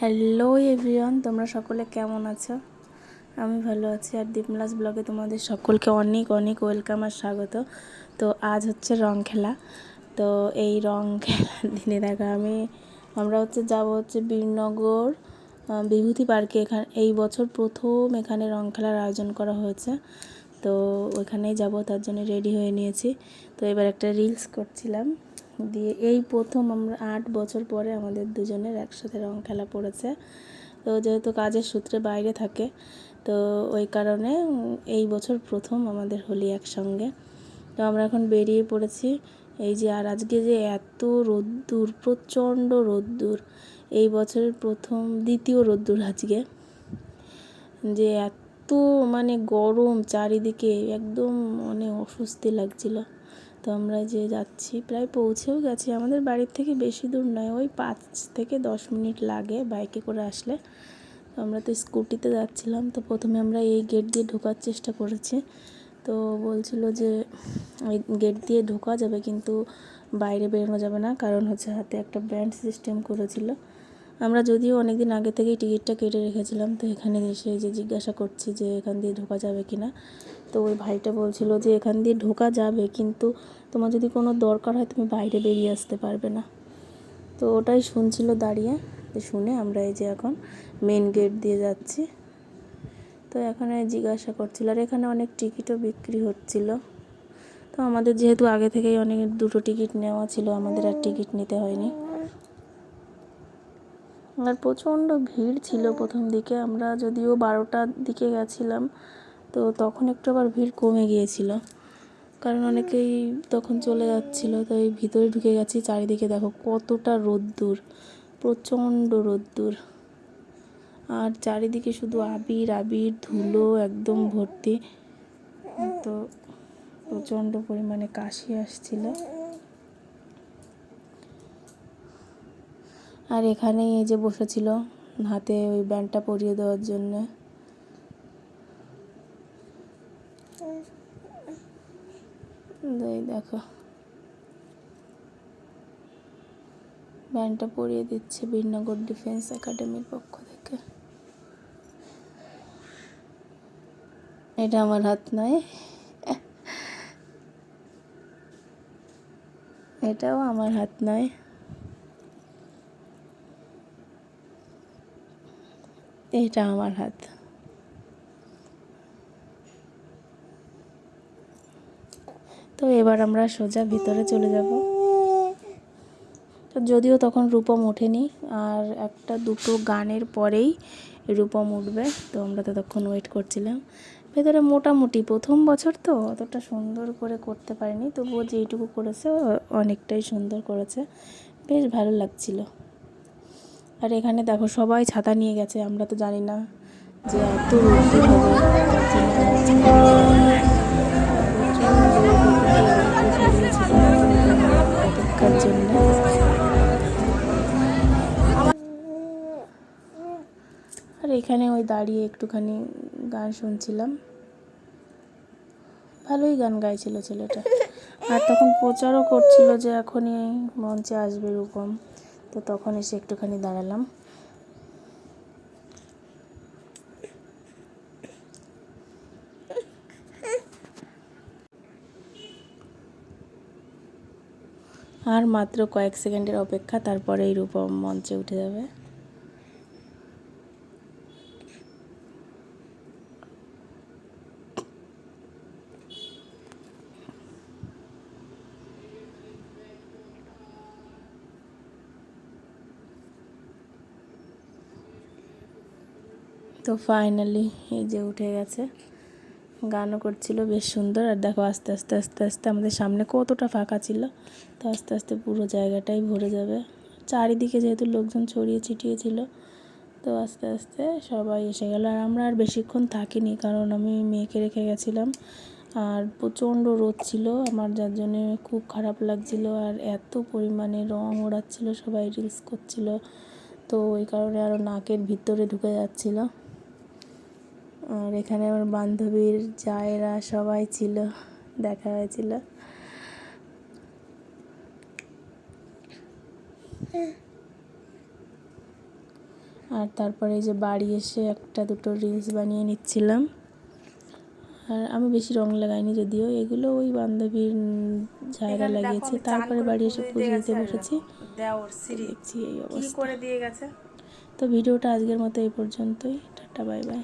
Hello everyone তোমরা সকলে কেমন আছো? আমি ভালো আছি আর দীপমালাস ব্লগে তোমাদের সকলকে অনেক অনেক ওয়েলকাম আর স্বাগত। তো আজ হচ্ছে রং খেলা। তো এই রং খেলার দিনে দেখো আমি, আমরা হচ্ছে যাব হচ্ছে বীরনগর বিভূতি পার্কে। এখানে, এই বছর প্রথম এখানে রং খেলার আয়োজন করা হয়েছে। তো ওইখানেই যাব, তার জন্য রেডি হয়ে নিয়েছি। তো এবার একটা রিলস করছিলাম। দিয়ে এই প্রথম আমরা আট বছর পরে আমাদের দুজনের একসাথে রং খেলা পড়েছে। তো যেহেতু কাজের সূত্রে বাইরে থাকে, তো ওই কারণে এই বছর প্রথম আমাদের হোলি একসঙ্গে। তো আমরা এখন বেরিয়ে পড়েছি। এই যে আর আজকে যে এত রোদ্দুর, প্রচণ্ড রোদ্দুর, এই বছরের প্রথম, দ্বিতীয় রোদ্দুর আজকে। যে এত মানে গরম চারিদিকে, একদম মানে অস্বস্তি লাগছিল। তো আমরা যে যাচ্ছি, প্রায় পৌঁছেও গেছি। আমাদের বাড়ির থেকে বেশি দূর নয়, ওই পাঁচ থেকে দশ মিনিট লাগে বাইকে করে আসলে। আমরা তো স্কুটিতে যাচ্ছিলাম, তো প্রথমে আমরা এই গেট দিয়ে ঢোকার চেষ্টা করেছি। তো বলছিল যে, এই গেট দিয়ে ঢোকা যাবে, কিন্তু বাইরে বেরোনো যাবে না, কারণ হচ্ছে হাতে একটা ব্যান্ড সিস্টেম করেছিল। আমরা যদিও অনেক দিন আগে থেকেই টিকিটটা কেটে রেখেছিলাম, তো এখানে এসে যে জিজ্ঞাসা করছি যে এখান দিয়ে ঢোকা যাবে কি না তো ওই ভাইটা বলছিল যে এখান দিয়ে ঢোকা যাবে, কিন্তু তোমার যদি কোনো দরকার হয় তুমি বাইরে বেরিয়ে আসতে পারবে না। তো ওটাই শুনছিল দাঁড়িয়ে, তো শুনে আমরা এই যে এখন মেন গেট দিয়ে যাচ্ছি। তো এখানে জিজ্ঞাসা করছিল, আর এখানে অনেক টিকিটও বিক্রি হচ্ছিল। তো আমাদের যেহেতু আগে থেকেই অনেক দুটো টিকিট নেওয়া ছিল, আমাদের আর টিকিট নিতে হয়নি। আর প্রচণ্ড ভিড় ছিল প্রথম দিকে। আমরা যদিও বারোটার দিকে গেছিলাম তো তখন একটু আবার ভিড় কমে গিয়েছিল। কারণ অনেকেই তখন চলে যাচ্ছিল তো এই ভিতরে ঢুকে গেছি। চারিদিকে দেখো কতটা রোদ্দুর প্রচণ্ড রোদ্দুর। আর চারিদিকে শুধু আবির আবির ধুলো একদম ভর্তি। তো প্রচণ্ড পরিমাণে কাশি আসছিল। আর এখানেই এই যে বসেছিল হাতে ওই ব্যান্ডটা পরিয়ে দেওয়ার জন্য। দেখো। ব্যান্ডটা পরিয়ে দিচ্ছে বীরনগর ডিফেন্স একাডেমির পক্ষ থেকে। এটা আমার হাত নয়। এটাও আমার হাত নয়। এটা আমার হাত। তো এবার আমরা সোজা ভিতরে চলে যাব। তো যদিও তখন রূপম ওঠেনি, আর একটা দুটো গানের পরেই রূপম উঠবে, তো আমরা ততক্ষণ ওয়েট করছিলাম। ভেতরে মোটামুটি প্রথম বছর তো অতটা সুন্দর করে করতে পারিনি, তবুও যেইটুকু করেছে অনেকটাই সুন্দর করেছে। বেশ ভালো লাগছিল। আর এখানে দেখো সবাই ছাতা নিয়ে গেছে, আমরা তো জানি না যে এত আর এখানে ওই দাঁড়িয়ে একটুখানি গান শুনছিলাম। ভালোই গান গাইছিল ছেলেটা। আর তখন প্রচারও করছিল যে এখনই মঞ্চে আসবে রূপম তো তখন এসে একটুখানি দাঁড়ালাম। আর মাত্র কয়েক সেকেন্ডের অপেক্ষা তারপরে এই রূপম মঞ্চে উঠে যাবে। তো ফাইনালি এই যে উঠে গেছে। গানও করছিল, বেশ সুন্দর। আর দেখো আস্তে আস্তে আস্তে আস্তে আমাদের সামনে কতটা ফাঁকা ছিল, তো আস্তে আস্তে পুরো জায়গাটাই ভরে যাবে। চারিদিকে যেহেতু লোকজন ছড়িয়ে ছিটিয়ে ছিল, তো আস্তে আস্তে সবাই এসে গেল। আর আমরা আর বেশিক্ষণ থাকিনি, কারণ আমি মেয়েকে রেখে গেছিলাম। আর প্রচণ্ড রোদ ছিল, আমার যার জন্যে খুব খারাপ লাগছিল। আর এত পরিমাণে রং ওড়াচ্ছিল, সবাই রিলস করছিল, তো ওই কারণে আরও নাকের ভিতরে ঢুকে যাচ্ছিল। আর এখানে আমার বান্ধবীর জায়েরা সবাই ছিল দেখা হয়েছিল। আর তারপরে এই যে বাড়ি এসে একটা দুটো রিলস বানিয়ে নিচ্ছিলাম। আর আমি বেশি রং লাগাইনি যদিও এগুলো ওই বান্ধবীর জায়গা লাগিয়েছে। তারপরে বাড়ি এসে পুজো পুজো দিতে বসেছি। দেখছি এই অবস্থা। করে দিয়ে গেছে? তো ভিডিওটা আজকের মতো এই পর্যন্তই। Tata bye bye.